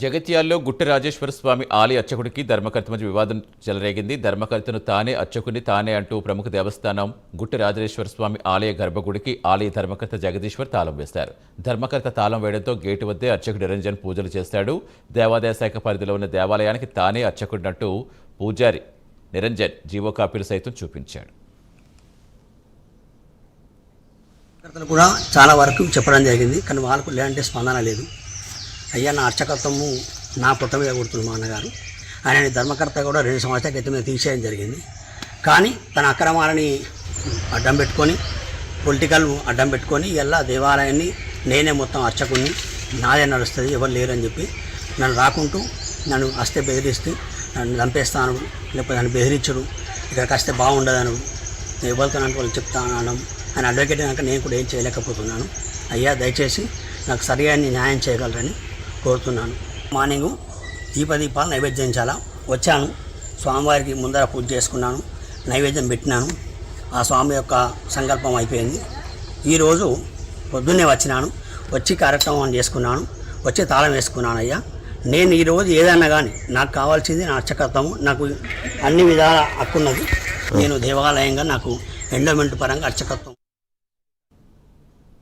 జగత్యాల్లో గుట్ట రాజేశ్వర స్వామి ఆలయ అర్చకుడికి ధర్మకర్త మధ్య వివాదం చెలరేగింది. ధర్మకర్తను తానే అర్చకుని తానే అంటూ ప్రముఖ దేవస్థానం గుట్ట రాజేశ్వర స్వామి ఆలయ గర్భగుడికి ఆలయ ధర్మకర్త జగదీశ్వర్ తాళం వేశారు. ధర్మకర్త తాళం వేయడంతో గేటు వద్దే అర్చకుడు నిరంజన్ పూజలు చేస్తాడు. దేవాదాయ శాఖ పరిధిలో ఉన్న దేవాలయానికి తానే అర్చకుడినట్టు పూజారి నిరంజన్ జీవో కాపీలు సైతం చూపించాడు. కూడా చాలా వరకు చెప్పడం జరిగింది కానీ వాళ్ళకు లేదంటే స్పందన లేదు. అయ్యా నా అర్చకత్వము నా పుట్ట మీద కొడుతుంది మా అన్నగారు. ఆయన ధర్మకర్త కూడా రెండు సంవత్సరాల క్రితమే తీసేయడం జరిగింది. కానీ తన అక్రమాలని అడ్డం పెట్టుకొని పొలిటికల్ అడ్డం పెట్టుకొని ఎలా దేవాలయాన్ని నేనే మొత్తం అర్చకుని నాదే నడుస్తుంది ఎవరు లేరని చెప్పి నన్ను రాకుంటూ నన్ను వస్తే బెదిరిస్తూ నన్ను చంపేస్తాను లేకపోతే నన్ను బెదిరించడు ఇక్కడికి వస్తే బాగుండదను ఎవరితోనంటే వాళ్ళు చెప్తాను అనడం ఆయన అడ్వకేట్ కనుక నేను కూడా ఏం చేయలేకపోతున్నాను. అయ్యా దయచేసి నాకు సరి న్యాయం చేయగలరని కోరుతున్నాను. మార్నింగ్ దీపదీపాలు నైవేద్యించాలా వచ్చాను. స్వామివారికి ముందర పూజ చేసుకున్నాను. నైవేద్యం పెట్టినాను. ఆ స్వామి యొక్క సంకల్పం అయిపోయింది. ఈరోజు పొద్దున్నే వచ్చినాను. వచ్చి కార్యక్రమం చేసుకున్నాను. వచ్చి తాళం వేసుకున్నాను అయ్యా. నేను ఈరోజు ఏదన్నా కానీ నాకు కావాల్సింది నా అర్చకత్వము నాకు అన్ని విధాల హక్కున్నది. నేను దేవాలయంగా నాకు ఎండోమెంట్ పరంగా అర్చకత్వం